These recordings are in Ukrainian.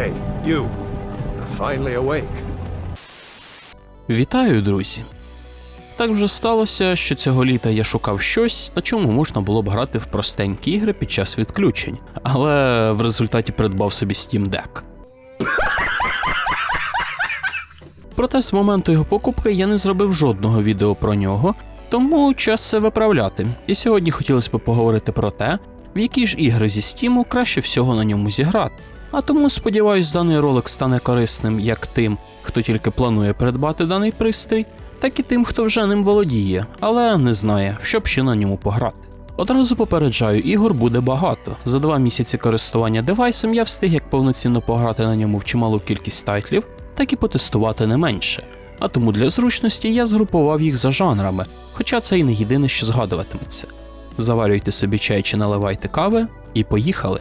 Hey, you. Finally awake. Вітаю, друзі! Так вже сталося, що цього літа я шукав щось, на чому можна було б грати в простенькі ігри під час відключень, але в результаті придбав собі Steam Deck. Проте з моменту його покупки я не зробив жодного відео про нього, тому час це виправляти. І сьогодні хотілося б поговорити про те, в які ж ігри зі Steam краще всього на ньому зіграти. А тому сподіваюсь, даний ролик стане корисним як тим, хто тільки планує придбати даний пристрій, так і тим, хто вже ним володіє, але не знає, що б ще на ньому пограти. Одразу попереджаю, ігор буде багато. За два місяці користування девайсом я встиг як повноцінно пограти на ньому в чималу кількість тайтлів, так і потестувати не менше. А тому для зручності я згрупував їх за жанрами, хоча це і не єдине, що згадуватиметься. Заварюйте собі чай чи наливайте кави, і поїхали.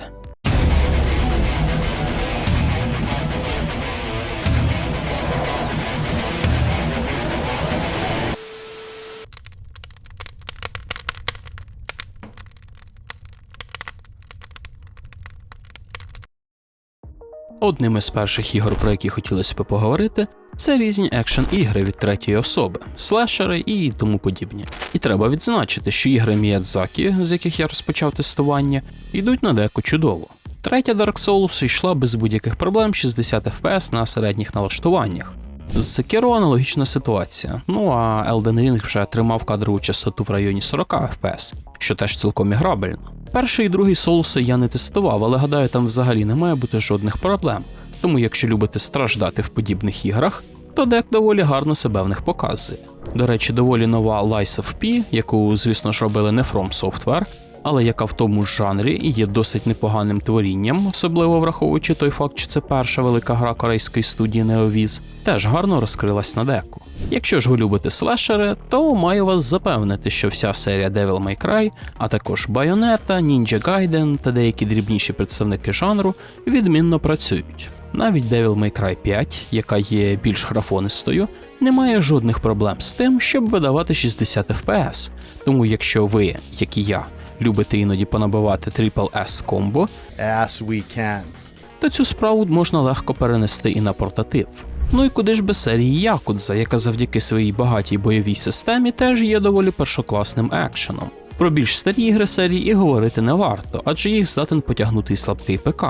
Одним із перших ігор, про які хотілося б поговорити, це різні екшен ігри від третьої особи, слешери і тому подібні. І треба відзначити, що ігри Міядзакі, з яких я розпочав тестування, йдуть на деко чудово. Третя Dark Souls йшла без будь-яких проблем 60 FPS на середніх налаштуваннях. З Sekiro аналогічна ситуація. Ну а Elden Ring вже тримав кадрову частоту в районі 40 FPS, що теж цілком іграбельно. Перший і другий соуси я не тестував, але гадаю, там взагалі не має бути жодних проблем. Тому якщо любите страждати в подібних іграх, то дек доволі гарно себе в них показує. До речі, доволі нова Lies of P, яку, звісно ж, робили не From Software, але яка в тому ж жанрі і є досить непоганим творінням, особливо враховуючи той факт, що це перша велика гра корейської студії NeoViz, теж гарно розкрилась на деку. Якщо ж ви любите слешери, то маю вас запевнити, що вся серія Devil May Cry, а також Bayonetta, Ninja Gaiden та деякі дрібніші представники жанру відмінно працюють. Навіть Devil May Cry 5, яка є більш графонистою, не має жодних проблем з тим, щоб видавати 60 FPS. Тому якщо ви, як і я, любите іноді понабивати Triple S комбо, то цю справу можна легко перенести і на портатив. Ну і куди ж без серії Якудза, яка завдяки своїй багатій бойовій системі теж є доволі першокласним екшеном. Про більш старі ігри серії і говорити не варто, адже їх здатен потягнути і слабкий ПК.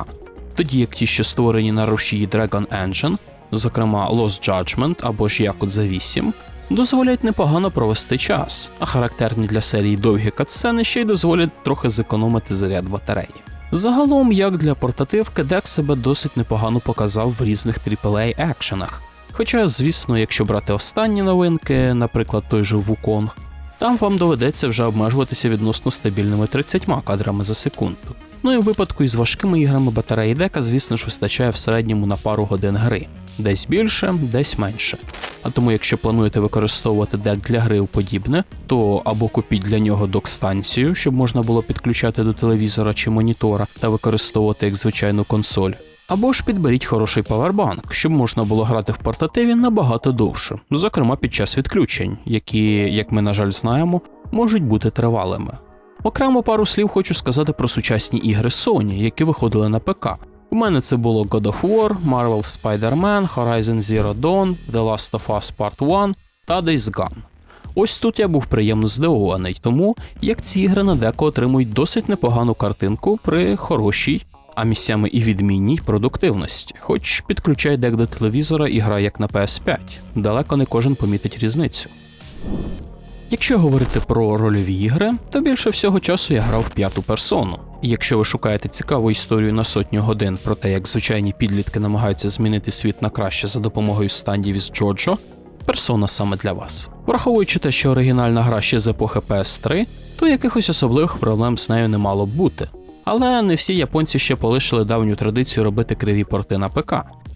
Тоді як ті, що створені на рушії Dragon Engine, зокрема Lost Judgment або ж Якудза 8, дозволять непогано провести час, а характерні для серії довгі катсцени ще й дозволять трохи зекономити заряд батареї. Загалом, як для портативки, дек себе досить непогано показав в різних AAA екшенах. Хоча, звісно, якщо брати останні новинки, наприклад, той же Wukong, там вам доведеться вже обмежуватися відносно стабільними 30 кадрами за секунду. Ну і в випадку із важкими іграми батареї дека, звісно ж, вистачає в середньому на пару годин гри. Десь більше, десь менше. А тому, якщо плануєте використовувати дек для гри у подібне, то або купіть для нього док-станцію, щоб можна було підключати до телевізора чи монітора та використовувати як звичайну консоль. Або ж підберіть хороший павербанк, щоб можна було грати в портативі набагато довше, зокрема під час відключень, які, як ми на жаль знаємо, можуть бути тривалими. Окремо пару слів хочу сказати про сучасні ігри Sony, які виходили на ПК. У мене це було God of War, Marvel Spider-Man, Horizon Zero Dawn, The Last of Us Part 1 та Days Gone. Ось тут я був приємно здивований, тому як ці ігри на деко отримують досить непогану картинку при хорошій, а місцями і відмінній продуктивності. Хоч підключай дек до телевізора і грай як на PS5, далеко не кожен помітить різницю. Якщо говорити про рольові ігри, то більше всього часу я грав в п'яту персону. І якщо ви шукаєте цікаву історію на сотню годин про те, як звичайні підлітки намагаються змінити світ на краще за допомогою стандів із Джоджо, персона саме для вас. Враховуючи те, що оригінальна гра ще з епохи PS3, то якихось особливих проблем з нею не мало б бути. Але не всі японці ще полишили давню традицію робити криві порти на ПК.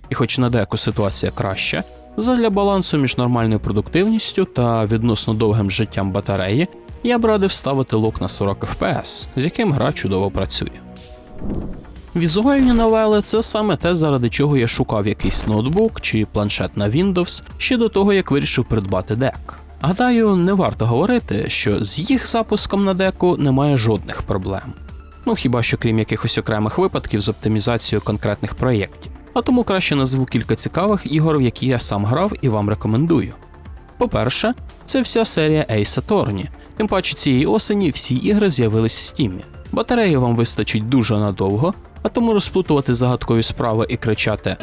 І хоч на деяку ситуація краща, задля балансу між нормальною продуктивністю та відносно довгим життям батареї, я б радив ставити лок на 40 FPS, з яким гра чудово працює. Візуальні новели це саме те, заради чого я шукав якийсь ноутбук чи планшет на Windows ще до того, як вирішив придбати дек. Гадаю, не варто говорити, що з їх запуском на деку немає жодних проблем. Ну хіба що крім якихось окремих випадків з оптимізацією конкретних проєктів. А тому краще назву кілька цікавих ігор, в які я сам грав і вам рекомендую. По-перше, це вся серія Ace Attorney. Тим паче цієї осені всі ігри з'явились в стімі. Батареї вам вистачить дуже надовго, а тому розплутувати загадкові справи і кричати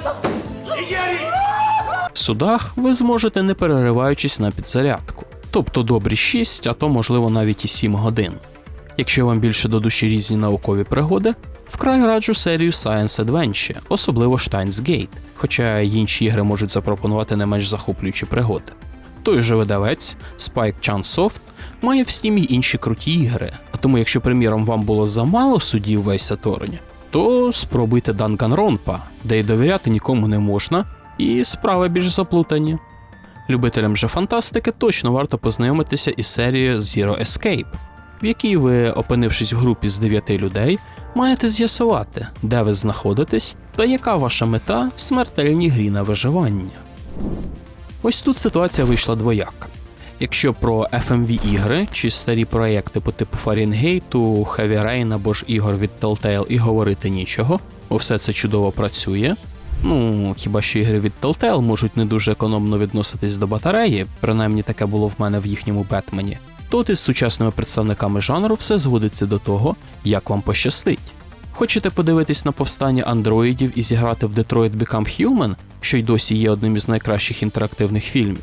в судах ви зможете не перериваючись на підзарядку. Тобто добрі 6, а то можливо навіть і 7 годин. Якщо вам більше до душі різні наукові пригоди, вкрай раджу серію Science Adventure, особливо Steins Gate, хоча інші ігри можуть запропонувати не менш захоплюючі пригоди. Той же видавець Spike Chunsoft має в стімі й інші круті ігри, а тому, якщо, приміром, вам було замало судів в Ace Attorney, то спробуйте Danganronpa, де й довіряти нікому не можна, і справи більш заплутані. Любителям же фантастики точно варто познайомитися із серією Zero Escape, в якій ви, опинившись в групі з 9 людей, маєте з'ясувати, де ви знаходитесь та яка ваша мета в смертельній грі на виживання. Ось тут ситуація вийшла двояка. Якщо про FMV ігри чи старі проекти по типу Fahrenheit, Heavy Rain або ж ігор від Telltale і говорити нічого, бо все це чудово працює. Ну, хіба що ігри від Telltale можуть не дуже економно відноситись до батареї, принаймні таке було в мене в їхньому Бетмені, то от із сучасними представниками жанру все зводиться до того, як вам пощастить. Хочете подивитись на повстання андроїдів і зіграти в Detroit Become Human, що й досі є одним із найкращих інтерактивних фільмів?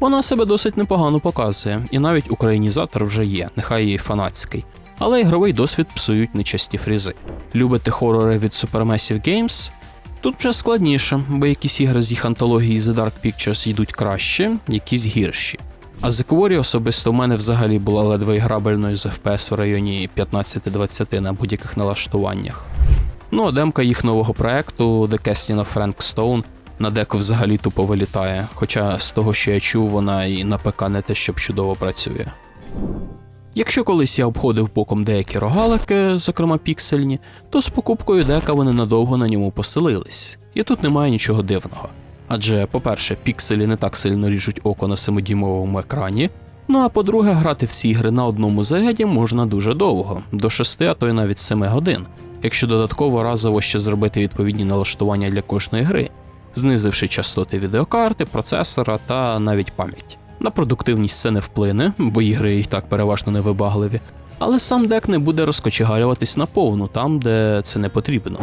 Вона себе досить непогано показує, і навіть українізатор вже є, нехай і фанатський. Але ігровий досвід псують нечасті фрізи. Любите хорори від Supermassive Games? Тут вже складніше, бо якісь ігри з їх антології The Dark Pictures йдуть краще, якісь гірші. А The Quarry особисто в мене взагалі була ледве грабельною з FPS в районі 15-20 на будь-яких налаштуваннях. Ну а демка їх нового проекту The Casting of Frank Stone на деку взагалі тупо вилітає, хоча з того, що я чув, вона і на ПК не те, щоб чудово працює. Якщо колись я обходив боком деякі рогалики, зокрема піксельні, то з покупкою дека вони надовго на ньому поселились, і тут немає нічого дивного. Адже, по-перше, пікселі не так сильно ріжуть око на 7-дюймовому екрані. Ну а по-друге, грати в ці ігри на одному заряді можна дуже довго, до 6, а то й навіть 7 годин, якщо додатково разово ще зробити відповідні налаштування для кожної гри, знизивши частоти відеокарти, процесора та навіть пам'ять. На продуктивність це не вплине, бо ігри і так переважно невибагливі, але сам дек не буде розкочегарюватись наповну там, де це не потрібно.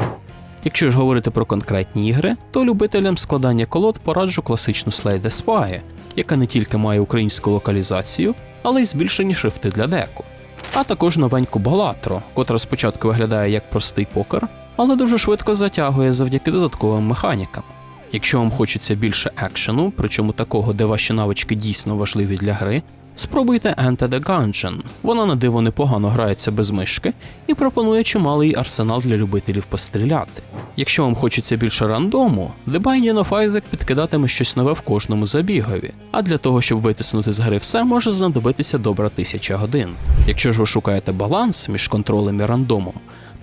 Якщо ж говорити про конкретні ігри, то любителям складання колод пораджу класичну Slay the Spy, яка не тільки має українську локалізацію, але й збільшені шрифти для деку. А також новеньку Балатру, котра спочатку виглядає як простий покер, але дуже швидко затягує завдяки додатковим механікам. Якщо вам хочеться більше екшену, причому такого, де ваші навички дійсно важливі для гри, спробуйте Enter the Gungeon. Вона на диво непогано грається без мишки і пропонує чималий арсенал для любителів постріляти. Якщо вам хочеться більше рандому, The Binding of Isaac підкидатиме щось нове в кожному забігові, а для того, щоб витиснути з гри все, може знадобитися добра тисяча годин. Якщо ж ви шукаєте баланс між контролем і рандомом,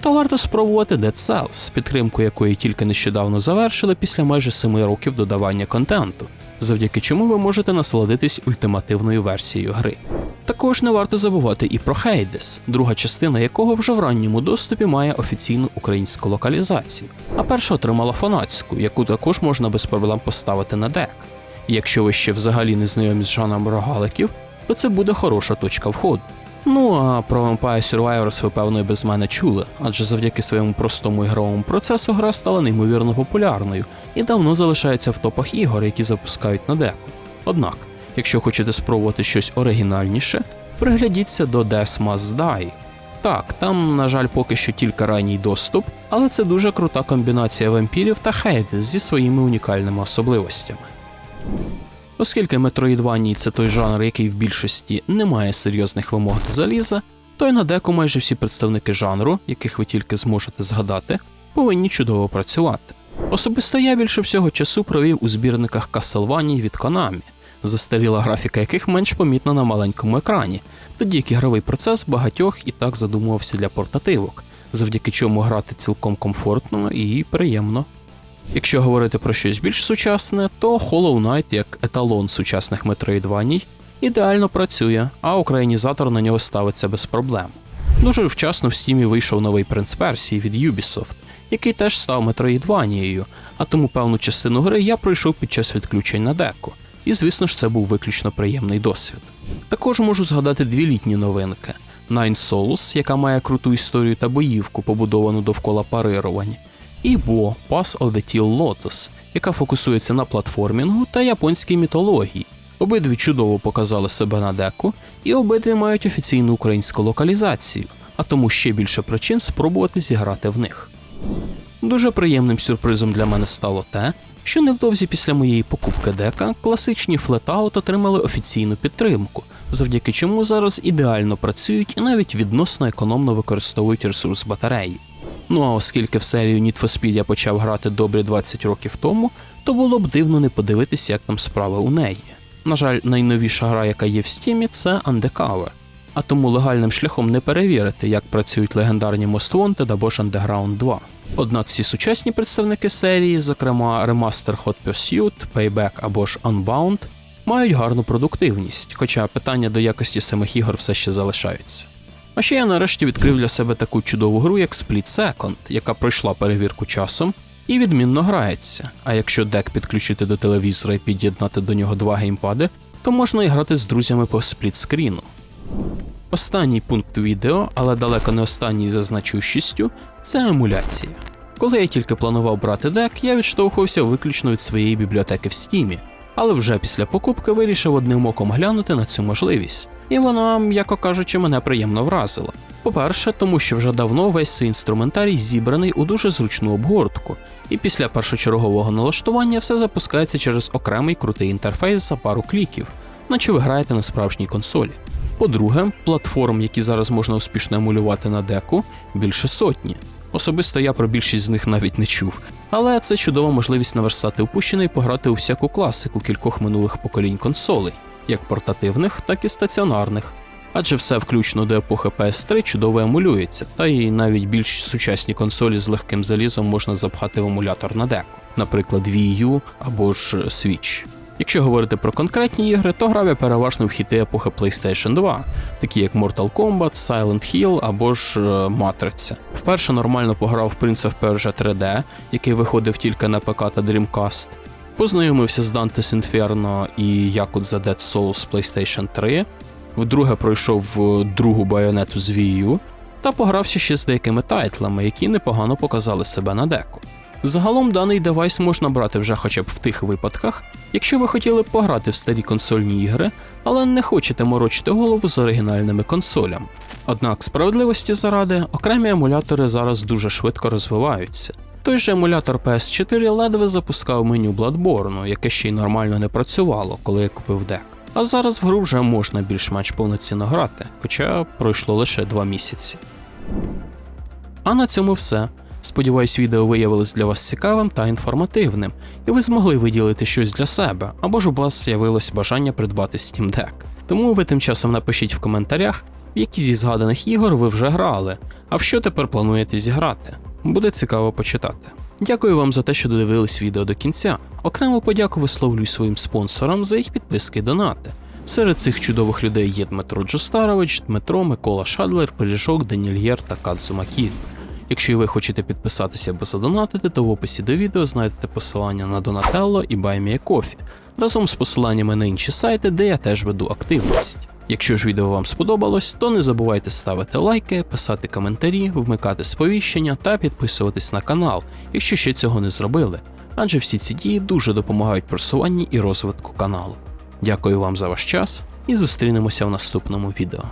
то варто спробувати Dead Cells, підтримку якої тільки нещодавно завершили після майже 7 років додавання контенту, завдяки чому ви можете насолодитись ультимативною версією гри. Також не варто забувати і про Hades, друга частина якого вже в ранньому доступі має офіційну українську локалізацію, а перша отримала фанатську, яку також можна без проблем поставити на дек. І якщо ви ще взагалі не знайомі з жанром рогаликів, то це буде хороша точка входу. Ну а про Vampire Survivors ви певно і без мене чули, адже завдяки своєму простому ігровому процесу гра стала неймовірно популярною і давно залишається в топах ігор, які запускають на деку. Однак, якщо хочете спробувати щось оригінальніше, приглядіться до Death Must Die. Так, там, на жаль, поки що тільки ранній доступ, але це дуже крута комбінація вампірів та Хейдес зі своїми унікальними особливостями. Оскільки Metroidvania – це той жанр, який в більшості не має серйозних вимог до заліза, то й на деку майже всі представники жанру, яких ви тільки зможете згадати, повинні чудово працювати. Особисто я більше всього часу провів у збірниках Castlevania від Konami, застаріла графіка яких менш помітна на маленькому екрані, тоді як ігровий процес багатьох і так задумувався для портативок, завдяки чому грати цілком комфортно і приємно. Якщо говорити про щось більш сучасне, то Hollow Knight як еталон сучасних метроїдваній ідеально працює, а українізатор на нього ставиться без проблем. Дуже вчасно в стімі вийшов новий принц Персії від Ubisoft, який теж став метроїдванією, а тому певну частину гри я пройшов під час відключень на деку. І звісно ж, це був виключно приємний досвід. Також можу згадати дві літні новинки: Nine Souls, яка має круту історію та боївку, побудовану довкола парирувань, і Bo Pass of the Teal Lotus, яка фокусується на платформінгу та японській мітології. Обидві чудово показали себе на деку, і обидві мають офіційну українську локалізацію, а тому ще більше причин спробувати зіграти в них. Дуже приємним сюрпризом для мене стало те, що невдовзі після моєї покупки дека класичні флетаут отримали офіційну підтримку, завдяки чому зараз ідеально працюють і навіть відносно економно використовують ресурс батареї. Ну а оскільки в серію Need for Speed я почав грати добрі 20 років тому, то було б дивно не подивитися, як там справи у неї. На жаль, найновіша гра, яка є в стімі, це Undercover. А тому легальним шляхом не перевірити, як працюють легендарні Most Wanted або ж Underground 2. Однак всі сучасні представники серії, зокрема Remaster Hot Pursuit, Payback або ж Unbound, мають гарну продуктивність, хоча питання до якості самих ігор все ще залишаються. А ще я нарешті відкрив для себе таку чудову гру, як Split Second, яка пройшла перевірку часом і відмінно грається. А якщо дек підключити до телевізора і під'єднати до нього два геймпади, то можна і грати з друзями по сплітскріну. Останній пункт відео, але далеко не останній за значущістю, це емуляція. Коли я тільки планував брати дек, я відштовхувався виключно від своєї бібліотеки в стімі, але вже після покупки вирішив одним оком глянути на цю можливість, і вона, м'яко кажучи, мене приємно вразила. По-перше, тому що вже давно весь цей інструментарій зібраний у дуже зручну обгортку, і після першочергового налаштування все запускається через окремий крутий інтерфейс за пару кліків, наче ви граєте на справжній консолі. По-друге, платформ, які зараз можна успішно емулювати на деку, більше сотні. Особисто я про більшість з них навіть не чув, але це чудова можливість наверстати упущене і пограти у всяку класику кількох минулих поколінь консолей, як портативних, так і стаціонарних. Адже все включно до епохи PS3 чудово емулюється, та й навіть більш сучасні консолі з легким залізом можна запхати в емулятор на деку, наприклад, Wii U або ж Switch. Якщо говорити про конкретні ігри, то грав я переважно в хіти епохи PlayStation 2, такі як Mortal Kombat, Silent Hill або ж е, Матриця. Вперше нормально пограв в Prince of Persia 3D, який виходив тільки на ПК та Dreamcast. Познайомився з Dante's Inferno і Yakuza Dead Souls PlayStation 3. Вдруге пройшов е, другу байонету з Wii U, та погрався ще з деякими тайтлами, які непогано показали себе на деку. Загалом даний девайс можна брати вже хоча б в тих випадках, якщо ви хотіли б пограти в старі консольні ігри, але не хочете морочити голову з оригінальними консолями. Однак справедливості заради, окремі емулятори зараз дуже швидко розвиваються. Той же емулятор PS4 ледве запускав меню Bloodborne, яке ще й нормально не працювало, коли я купив дек. А зараз в гру вже можна більш-менш повноцінно грати, хоча пройшло лише 2 місяці. А на цьому все. Сподіваюсь, відео виявилось для вас цікавим та інформативним, і ви змогли виділити щось для себе, або ж у вас з'явилось бажання придбати Steam Deck. Тому ви тим часом напишіть в коментарях, в які зі згаданих ігор ви вже грали, а в що тепер плануєте зіграти. Буде цікаво почитати. Дякую вам за те, що додивились відео до кінця. Окрему подяку висловлюю своїм спонсорам за їх підписки і донати. Серед цих чудових людей є Дмитро Джустарович, Дмитро, Микола Шадлер, Пиріжок, Данільєр та Кадзума Кіт. Якщо ви хочете підписатися або задонатити, то в описі до відео знайдете посилання на Donatello і BuyMeACoffee, разом з посиланнями на інші сайти, де я теж веду активність. Якщо ж відео вам сподобалось, то не забувайте ставити лайки, писати коментарі, вмикати сповіщення та підписуватись на канал, якщо ще цього не зробили, адже всі ці дії дуже допомагають просуванні і розвитку каналу. Дякую вам за ваш час і зустрінемося в наступному відео.